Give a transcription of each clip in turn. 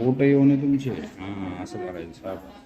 ಊಟ ಇವನಿದು ಮುಂಚೆ ಹಾಂ ಹಸಬಾರ ಸಾಕು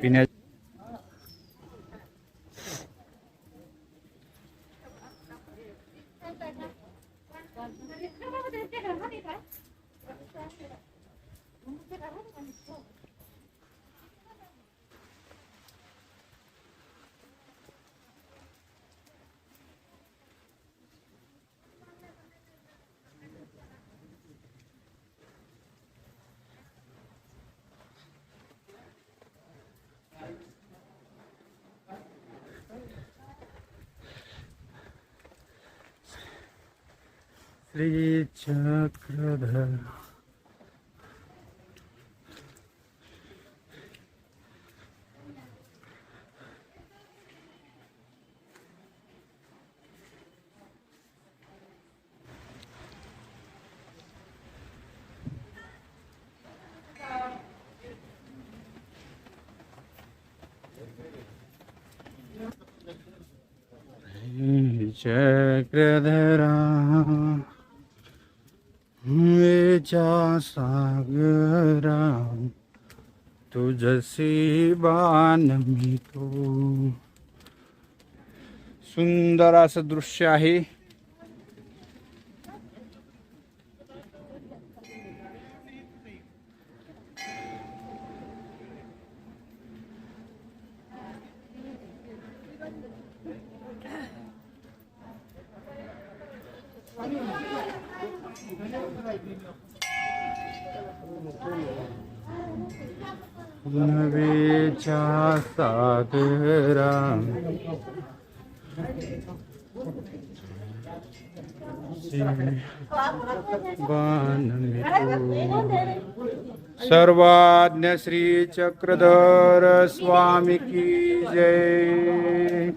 പിന്നെ श्री चक्रधर चक्रधरा वेच्या सागरा तुझसे बाण मी तो. सुंदर असं दृश्य आहे. सागरा सर्वाज्ञ श्री चक्रधर स्वामी की जय।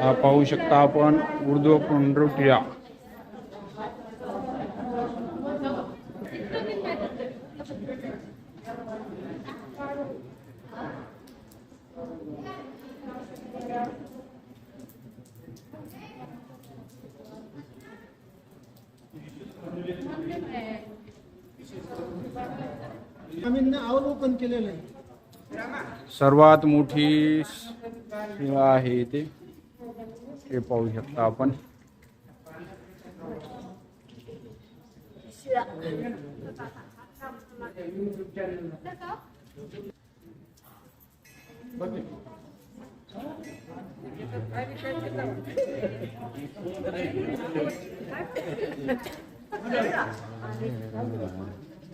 हा पाहू शकता आपण उर्दू पंढरपुरा आम्ही अवलोकन केलेलं आहे. सर्वात मोठी शिळा आहे इथे. हे पाहू शकता आपण.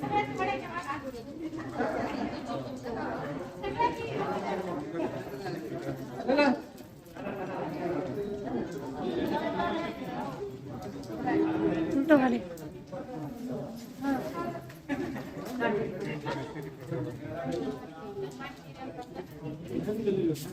한글자막 by 한효정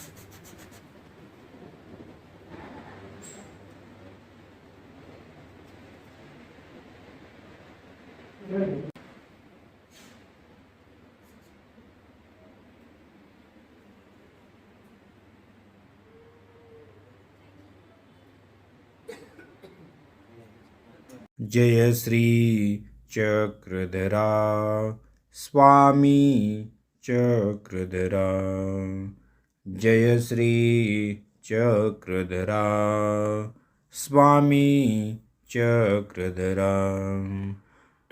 जय श्री चक्रधरा स्वामी चक्रधरा जय श्री चक्रधरा स्वामी चक्रधरा।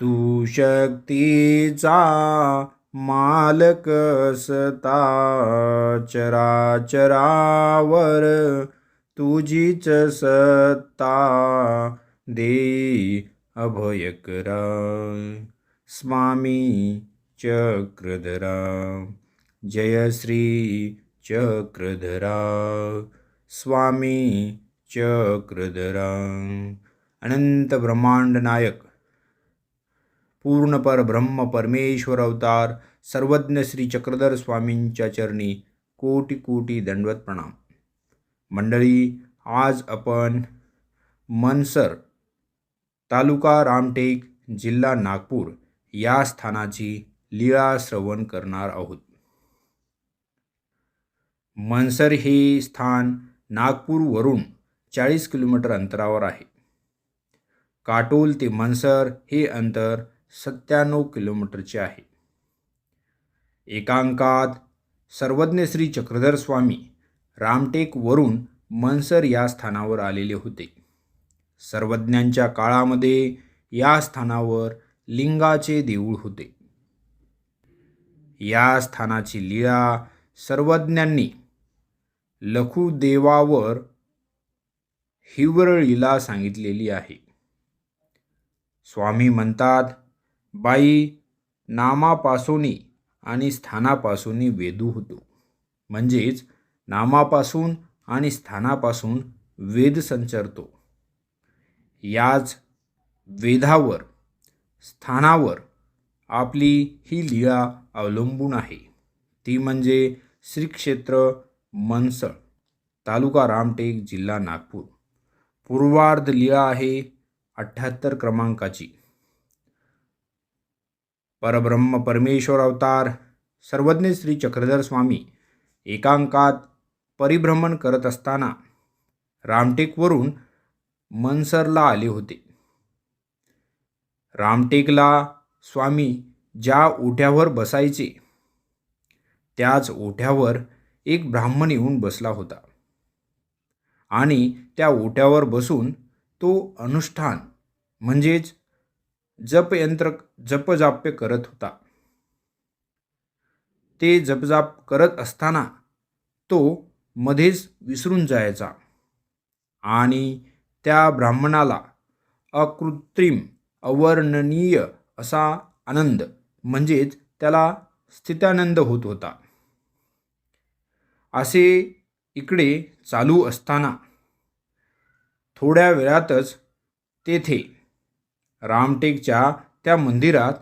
तू शक्तीचा मालक सता चराचरावर तुझीच सत्ता दे अभयकरा स्वामी चक्रधरा जय श्री चक्रधरा स्वामी चक्रधरा अनंत ब्रह्मांड नायक। पूर्ण परब्रह्म परमेश्वर अवतार। सर्वज्ञ श्री चक्रधर स्वामींच्या चरणी कोटी कोटी दंडवत प्रणाम। मंडळी आज आपण मनसर तालुका रामटेक जिल्हा नागपूर या स्थानाची लीळा श्रवण करणार आहोत. मनसर हे स्थान नागपूरवरून चाळीस किलोमीटर अंतरावर आहे. काटोल ते मनसर हे अंतर सत्त्याण्णव किलोमीटरचे आहे. एकांकात सर्वज्ञ श्री चक्रधर स्वामी रामटेकवरून मनसर या स्थानावर आलेले होते. सर्वज्ञांच्या काळामध्ये या स्थानावर लिंगाचे देऊळ होते. या स्थानाची लीळा सर्वज्ञांनी लखुदेवावर हिवर लीला सांगितलेली आहे. स्वामी म्हणतात बाई नामापासूनी आणि स्थानापासून वेदू होतो. म्हणजेच नामापासून आणि स्थानापासून वेद संचरतो. याच वेधावर स्थानावर आपली ही लीळा अवलंबून आहे. ती म्हणजे श्री क्षेत्र मनसळ तालुका रामटेक जिल्हा नागपूर. पूर्वार्ध लीळा आहे अठ्ठ्याहत्तर क्रमांकाची. परब्रह्म परमेश्वर अवतार सर्वज्ञ श्री चक्रधर स्वामी एकांकात परिभ्रमण करत असताना रामटेकवरून मनसरला आले होते. रामटेकला स्वामी ज्या ओठ्यावर बसायचे त्याच ओठ्यावर एक ब्राह्मण येऊन बसला होता. आणि त्या ओट्यावर बसून तो अनुष्ठान म्हणजेच जपयंत्र जपजाप्य करत होता. ते जपजाप करत असताना तो मध्येच विसरून जायचा आणि त्या ब्राह्मणाला अकृत्रिम अवर्णनीय असा आनंद म्हणजेच त्याला स्थितानंद होत होता. असे इकडे चालू असताना थोड्या वेळातच तेथे रामटेकच्या त्या मंदिरात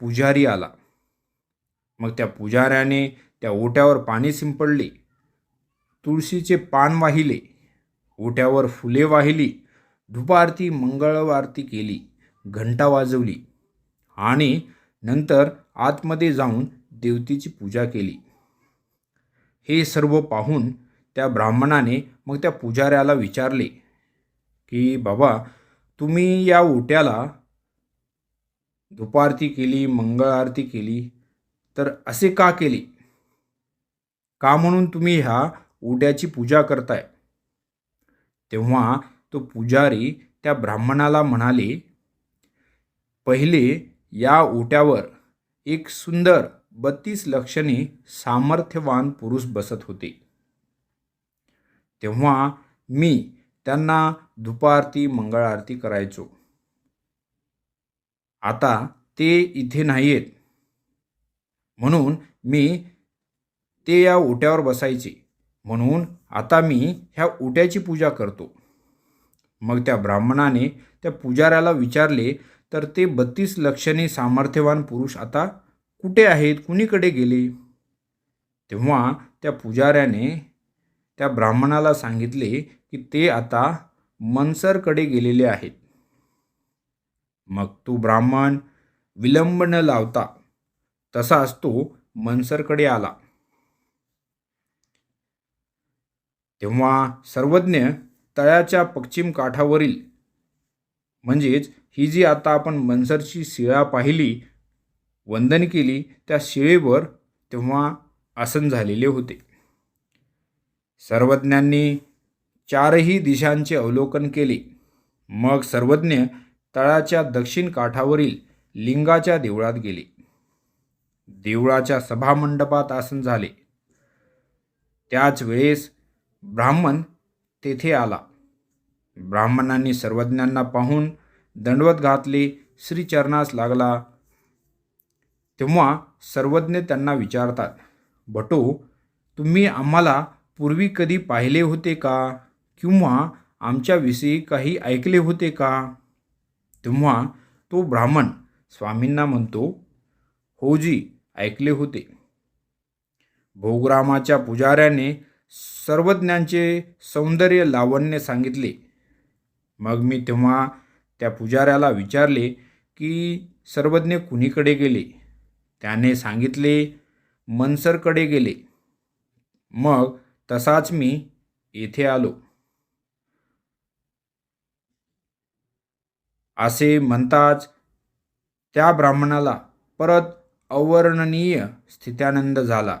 पुजारी आला. मग त्या पुजाऱ्याने त्या ओट्यावर पाणी शिंपडले तुळशीचे पान वाहिले ओट्यावर फुले वाहिली धुपारती मंगळवारती केली घंटा वाजवली आणि नंतर आतमध्ये जाऊन देवतेची पूजा केली. हे सर्व पाहून त्या ब्राह्मणाने मग त्या पुजाऱ्याला विचारले की बाबा तुम्ही या ओट्याला धुपारती केली मंगळ आरती केली तर असे का केले? का म्हणून तुम्ही ह्या ओट्याची पूजा करताय? तेव्हा तो पुजारी त्या ब्राह्मणाला म्हणाले पहिले या ओट्यावर एक सुंदर बत्तीस लक्षणे सामर्थ्यवान पुरुष बसत होते. तेव्हा मी त्यांना दुपारती मंगळ आरती करायचो. आता ते इथे नाही आहेत म्हणून मी ते या ओट्यावर बसायचे. म्हणून आता मी ह्या ओट्याची पूजा करतो. मग त्या ब्राह्मणाने त्या पुजाऱ्याला विचारले तर ते बत्तीस लक्षणे सामर्थ्यवान पुरुष आता कुठे आहेत? कुणीकडे गेले? तेव्हा त्या पुजाऱ्याने त्या ब्राह्मणाला सांगितले की ते आता मनसरकडे गेलेले आहेत. मग तो ब्राह्मण विलंब न लावता तसाच तो मनसरकडे आला. तेव्हा सर्वज्ञ तळ्याच्या पश्चिम काठावरील म्हणजेच ही जी आता आपण मनसरची शिळा पाहिली वंदन केली त्या शिळेवर तेव्हा आसन झालेले होते. सर्वज्ञांनी चारही दिशांचे अवलोकन केले. मग सर्वज्ञ तळाच्या दक्षिण काठावरील लिंगाच्या देवळात गेले. देवळाच्या सभामंडपात आसन झाले. त्याच वेळेस ब्राह्मण तेथे आला. ब्राह्मणांनी सर्वज्ञांना पाहून दंडवत घातले. श्रीचरणास लागला. तेव्हा सर्वज्ञ त्यांना विचारतात भटो तुम्ही आम्हाला पूर्वी कधी पाहिले होते का? किंवा आमच्याविषयी काही ऐकले होते का? तेव्हा तो ब्राह्मण स्वामींना म्हणतो हो जी ऐकले होते. भोगरामाच्या पुजाऱ्याने सर्वज्ञांचे सौंदर्य लावण्य सांगितले. मग मी तेव्हा त्या पुजाऱ्याला विचारले की सर्वज्ञ कुणीकडे गेले? त्याने सांगितले मनसरकडे गेले. मग तसाच मी येथे आलो. असे म्हणताच त्या ब्राह्मणाला परत अवर्णनीय स्थित्यानंद झाला.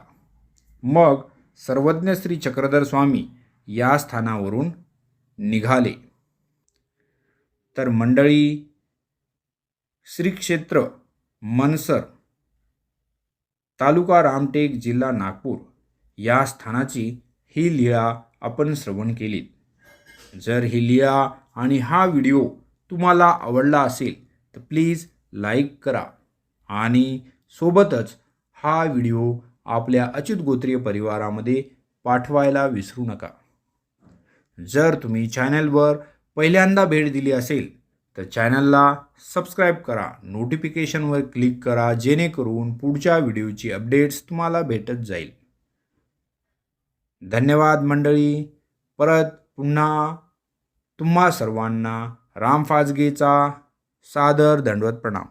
मग सर्वज्ञ श्री चक्रधर स्वामी या स्थानावरून निघाले. तर मंडळी श्री क्षेत्र मनसर तालुका रामटेक जिल्हा नागपूर या स्थानाची ही लीळा आपण श्रवण केलीत. जर ही लीळा आणि हा व्हिडिओ तुम्हाला आवडला असेल तर प्लीज लाईक करा आणि सोबतच हा व्हिडिओ आपल्या अच्युत गोत्रीय परिवारामध्ये पाठवायला विसरू नका. जर तुम्ही चॅनलवर पहिल्यांदा भेट दिली असेल तर चॅनलला सबस्क्राईब करा. नोटिफिकेशनवर क्लिक करा जेणेकरून पुढच्या व्हिडिओची अपडेट्स तुम्हाला भेटत जाईल. धन्यवाद मंडळी. परत पुन्हा तुम्हा सर्वांना राम फाजगेचा सादर दंडवत प्रणाम.